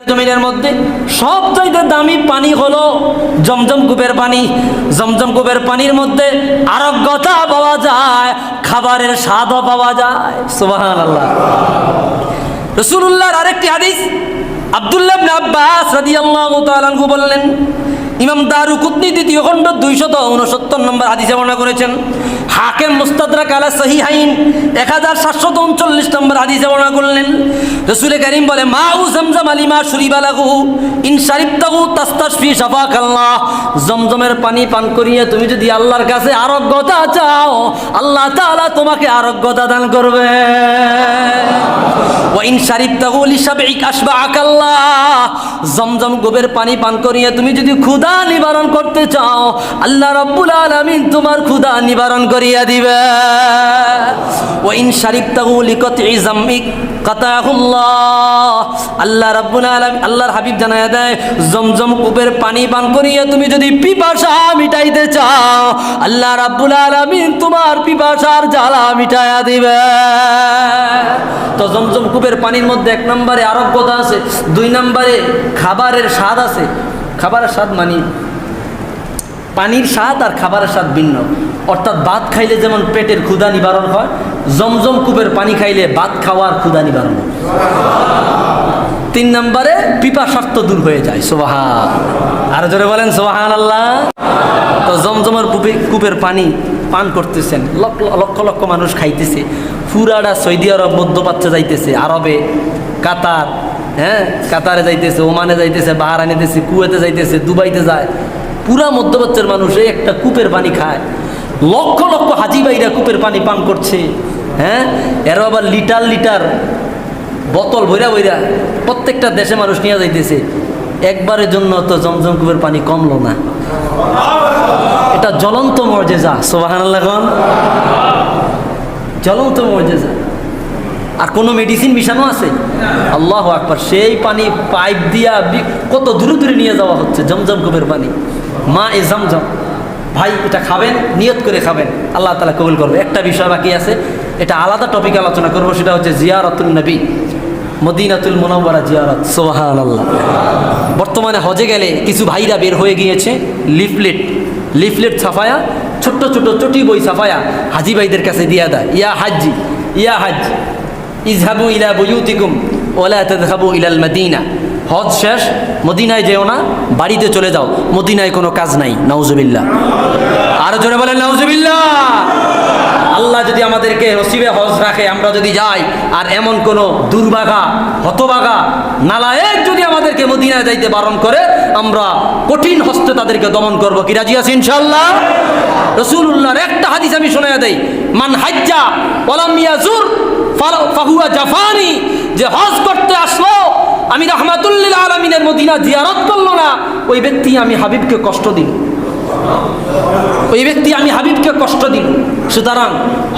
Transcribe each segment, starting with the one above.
জমিনের মধ্যে সবচাইতে দামি পানি হলো জমজম কূপের পানি। জমজম কূপের পানির মধ্যে আরোগ্যতা পাওয়া যায়, খাবারের স্বাদও পাওয়া যায়। সুবাহান আল্লাহ রসুল্লাহর আরেকটি হাদিস, আব্দুল্লাহ আব্বাস রাদিয়াল্লাহু তাআলা বললেন ইমাম দারু কুতনি দ্বিতীয় খণ্ড দুইশত উনসত্তর নম্বর হাদিসে বর্ণনা করেছেন, হাকেম কালা আলা সহিহাইন এক হাজার সাতশত উনচল্লিশ নম্বর হাদিসে বর্ণনা করলেন রসুল করিম বলে মা উ জমজম আলিমা শুরিবালাহু ইন শারিবতাহু তাস্তাশফি শাফাক আল্লাহ জমজমের পানি পান করিয়ে তুমি যদি আল্লাহর কাছে আরোগ্যতা চাও, আল্লাহ তাআলা তোমাকে আরোগ্যতা দান করবে। ওয়াইন শারিবতাহু লিশাবিক আসবাআক আল্লাহ জমজম গোবের পানি পান করিয়ে তুমি যদি ক্ষুধা নিবারণ করতে চাও, আল্লাহ রাব্বুল আলামিন তোমার ক্ষুধা নিবারণ করিয়া দিবে। ওয়াইন শারিবতাহু লিকাতই জাম্মিক কাতাহুল্লাহ। আল্লাহ রাব্বুল আলামিন, আল্লাহর হাবিব জানায়া দেয়, জমজম কূপের পানি পান করিয়ে তুমি যদি পিপাসা মিটাইতে চাও, আল্লাহ রাব্বুল আলামিন তোমার পিপাসার জ্বালা মিটায়া দিবে। তো জমজম কূপের পানির মধ্যে এক নম্বরে আরোগ্যতা আছে, দুই নম্বরে খাবারের স্বাদ আছে। খাবারের স্বাদ মানি পানির স্বাদ আর খাবারের স্বাদ ভিন্ন। অর্থাৎ ভাত খাইলে যেমন পেটের ক্ষুধা নিবারণ হয়, জমজম কূপের পানি খাইলে ভাত খাওয়ার ক্ষুধা নিবারণ হয়। তিন নম্বরে পিপাসার্থ দূর হয়ে যায়, সোবাহান। আর জোরে বলেন সোবাহান আল্লাহ তো জমজমের কূপে কূপের পানি পান করতেছেন, লক্ষ লক্ষ লক্ষ মানুষ খাইতেছে। পুরাটা সৌদি আরব মধ্যপ্রাচ্যে যাইতেছে, আরবে, কাতার হ্যাঁ কাতারে যাইতেছে, ওমানে যাইতেছে বাহারানে যাইতেছে, কুয়েতে যাইতেছে, দুবাইতে যায়। পুরা মধ্যপ্রাচ্যের মানুষ এই একটা কূপের পানি খায়। লক্ষ লক্ষ হাজি ভাইরা কূপের পানি পান করছে হ্যাঁ? এরও আবার লিটার লিটার বোতল ভৈরা ভৈরা প্রত্যেকটা দেশে মানুষ নিয়ে যাইতেছে। একবারের জন্য তো জমজম কূপের পানি কমলো না। এটা জ্বলন্ত মর্যাদা সোবাহান জ্বলন্ত মর্যাদা। আর কোনো মেডিসিন মিশানো আছে? আল্লাহ আকবার, সেই পানি পাইপ দিয়া কত দূরে দূরে নিয়ে যাওয়া হচ্ছে জমজম কূপের পানি। মা এ জমজম। ভাই, এটা খাবেন, নিয়ত করে খাবেন। আল্লাহ তালা কবুল করবে। একটা বিষয় বাকি আছে, এটা আলাদা টপিক আলোচনা করব, সেটা হচ্ছে জিয়ারতুল নবী। মদিনাতুল মোনাম্বরা জিয়ারত সোহান আল্লাহ বর্তমানে হজে গেলে কিছু ভাইরা বের হয়ে গিয়েছে, লিফলেট লিফলেট ছাফায়া ছোট্ট ছোট্ট চটি বই ছাফায়া হাজি ভাইদের কাছে দিয়া দেয়। ইয়া হাজি ইয়া হাজ ইজহাবু ইলা বুয়ুতিকুম ওলা তাদহাবু ইলাল মদিনা। হজ শেষ, মদিনায় যেও না, বাড়িতে চলে যাও। মদিনায় কোনো কাজ নাই, নাউজুবিল্লাহ। আরও জোরে বলেন, নাউজুবিল্লাহ। আল্লাহ যদি আমাদেরকে নসিবে হজ রাখে, আমরা যদি যাই, আর এমন কোন দুর্ভাগা হতভাগা নালায়েক যদি আমাদেরকে মদিনায় যাইতে বারণ করে, আমরা কঠিন হস্তে তাদেরকে দমন করব। কি রাজি আছি ইনশাল্লাহ রসুল্লাহর একটা হাদিস আমি শোনা দেই। মান হাজ্জা ওলাম ইয়াজুর ফালা- ফাহুয়া জাফানি, যে হজ করতে আমি রহমাতুল্লিল আলমিনের মদিনা জিয়ারত করল না, ওই ব্যক্তি আমি হাবিবকে কষ্ট দিল। ওই ব্যক্তি আমি হাবিবকে কষ্ট দিল। সুতরাং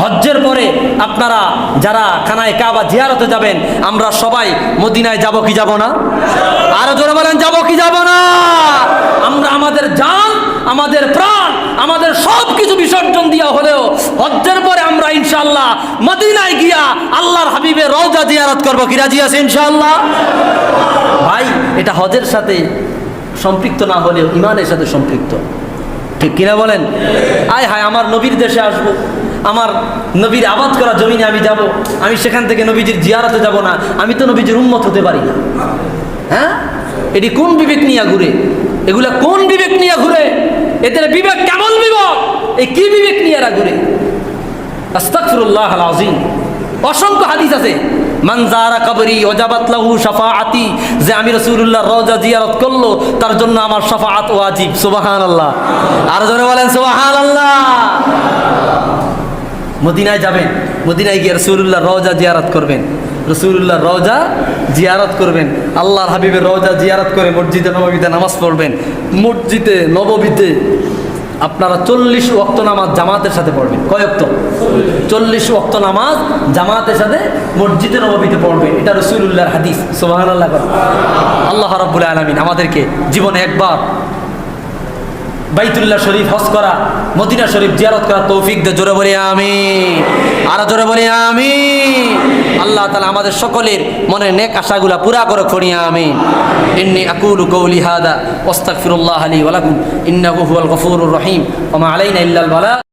হজ্জের পরে আপনারা যারা খানায় কাবা জিয়ারতে যাবেন, আমরা সবাই মদিনায় যাব কি যাব না? আরও জোরে বলেন, যাব কি যাব না আমরা আমাদের জান আমাদের প্রাণ আমাদের সব কিছু বিসর্জন দিয়া হলেও হজ্জের পরে আমরা ইনশাল্লাহ মদিনায় গিয়া আল্লাহর হাবিবের রওজা জিয়ারত করব। কি রাজি আছে ইনশাল্লাহ ভাই, এটা হজের সাথে সম্পৃক্ত না হলেও ইমানের সাথে সম্পৃক্ত। ঠিক কিনা বলেন? আয় হায়, আমার নবীর দেশে আসব। আমার নবীর আবাদ করা জমিনে আমি যাব। আমি সেখান থেকে নবীজির জিয়ারতে যাব না। আমি তো নবীজির উন্মত হতে পারি না। হ্যাঁ? এটি কোন বিবেক নিয়ে ঘুরে? এগুলা কোন বিবেক নিয়ে ঘুরে? এদের বিবেক কেমন বিবেক? এই কি বিবেক নিয়ে এরা ঘুরে? আস্তাগফিরুল্লাহ আল অসংখ্য হাদিস আছে। মান যারা কবরি, ওয়াজাবাত লাহু শাফাআতি, যে আমি রাসূলুল্লাহ রওজা জিয়ারত করল, তার জন্য আমার শাফাআত ওয়াজিব। সুবহানাল্লাহ। আর জোরে বলেন, সুবহানাল্লাহ। মদিনায় যাবেন, মদিনায় গিয়ে রসুল্লাহ রওজা জিয়ারত করবেন। রসুল্লাহ রওজা জিয়ারত করবেন। আল্লাহর হাবিবের রওজা জিয়ারত করে মসজিদে নবমীতে নামাজ পড়বেন। মসজিদে, নবমীতে আপনারা চল্লিশ অক্ত নামাজ জামাতের সাথে পড়বেন। কয়েক তো চল্লিশ অক্ত নামাজ জামাতের সাথে মসজিদের নবমীতে পড়বেন। এটা রসুল্লাহর হাদিস। সোহান আল্লাহ আল্লাহ রাবুল আলমিন আমাদেরকে জীবনে একবার বাইতুল্লাহ শরীফ হস করা, মদিনা শরীফ জিয়ারত করা, তৌফিক দে, জোরে বলি আমি আরও জোরে বলি আমি আল্লাহ তালা আমাদের সকলের মনের নেক আশাগুলা পুরা করে করিয়া আমি ইন্নি আকুলু কৌলি হাদা ওস্তাগফিরুল্লাহ আলী ওয়ালাকুম ইন্নাহু হুয়াল গফুরুর রহিম ওমা আলাইনা ইল্লাল বালা।